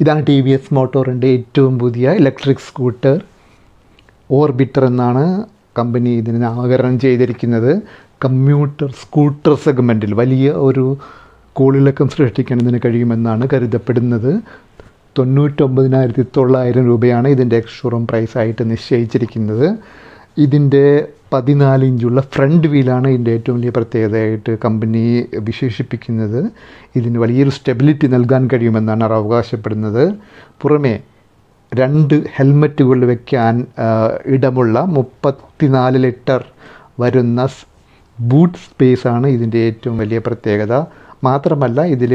ഇതാണ് T V S മോട്ടോറിന്റെ ഏറ്റവും പുതിയ ഇലക്ട്രിക് സ്കൂട്ടർ ഓർബിറ്റർ എന്നാണ് കമ്പനി ഇതിന് നാമകരണം ചെയ്തിരിക്കുന്നത്. കമ്മ്യൂട്ടർ സ്കൂട്ടർ സെഗ്മെന്റിൽ വലിയ ഒരു കോളിളക്കം സൃഷ്ടിക്കാൻ ഇതിന് കഴിയുമെന്നാണ് കരുതപ്പെടുന്നത്. തൊണ്ണൂറ്റൊമ്പതിനായിരത്തി തൊള്ളായിരം രൂപയാണ് ഇതിന്റെ എക്സ്ഷോറൂം പ്രൈസായിട്ട് നിശ്ചയിച്ചിരിക്കുന്നത്. ഇതിന്റെ പതിനാല് ഇഞ്ചുള്ള ഫ്രണ്ട് വീലാണ് ഇതിന്റെ ഏറ്റവും വലിയ പ്രത്യേകതയായിട്ട് കമ്പനി വിശേഷിപ്പിക്കുന്നത്. ഇതിന് വലിയൊരു സ്റ്റെബിലിറ്റി നൽകാൻ കഴിയുമെന്നാണ് അവർ അവകാശപ്പെടുന്നത്. പുറമേ രണ്ട് ഹെൽമറ്റുകൾ വയ്ക്കാൻ ഇടമുള്ള മുപ്പത്തിനാല് ലിറ്റർ വരുന്ന ബൂട്ട് സ്പേസാണ് ഇതിന്റെ ഏറ്റവും വലിയ പ്രത്യേകത. മാത്രമല്ല ഇതിൽ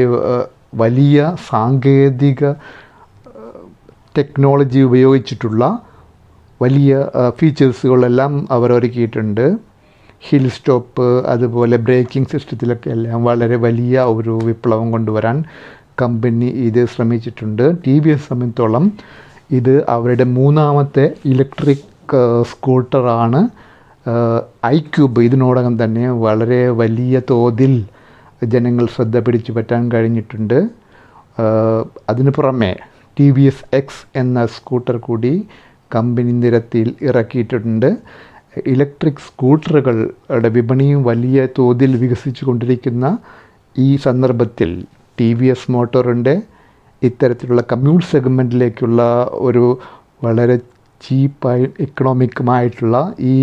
വലിയ സാങ്കേതിക ടെക്നോളജി ഉപയോഗിച്ചിട്ടുള്ള വലിയ ഫീച്ചേഴ്സുകളെല്ലാം അവർ ഒരുക്കിയിട്ടുണ്ട് ഹിൽ സ്റ്റോപ്പ് അതുപോലെ ബ്രേക്കിംഗ് സിസ്റ്റത്തിലൊക്കെ എല്ലാം വളരെ വലിയ ഒരു വിപ്ലവം കൊണ്ടുവരാൻ കമ്പനി ഇത് ശ്രമിച്ചിട്ടുണ്ട്. ടി വി എസ് സംബന്ധിച്ചോളം ഇത് അവരുടെ മൂന്നാമത്തെ ഇലക്ട്രിക് സ്കൂട്ടറാണ് ഐ ക്യൂബ് ഇതിനോടകം തന്നെ വളരെ വലിയ തോതിൽ ജനങ്ങൾ ശ്രദ്ധ പിടിച്ചു പറ്റാൻ കഴിഞ്ഞിട്ടുണ്ട്. അതിന് പുറമെ ടി വി എസ് എക്സ് എന്ന സ്കൂട്ടർ കൂടി കമ്പനി നിരത്തിയിൽ ഇറക്കിയിട്ടുണ്ട്. ഇലക്ട്രിക് സ്കൂട്ടറുകളുടെ വിപണിയും വലിയ തോതിൽ വികസിച്ചു കൊണ്ടിരിക്കുന്ന ഈ സന്ദർഭത്തിൽ ടി വി എസ് മോട്ടോറിന്റെ ഇത്തരത്തിലുള്ള കമ്മ്യൂട്ട് സെഗ്മെന്റിലേക്കുള്ള ഒരു വളരെ ചീപ്പായി എക്കണോമിക്കുമായിട്ടുള്ള ഈ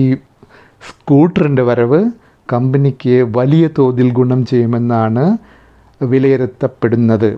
സ്കൂട്ടറിന്റെ വരവ് കമ്പനിക്ക് വലിയ തോതിൽ ഗുണം ചെയ്യുമെന്നാണ് വിലയിരുത്തപ്പെടുന്നത്.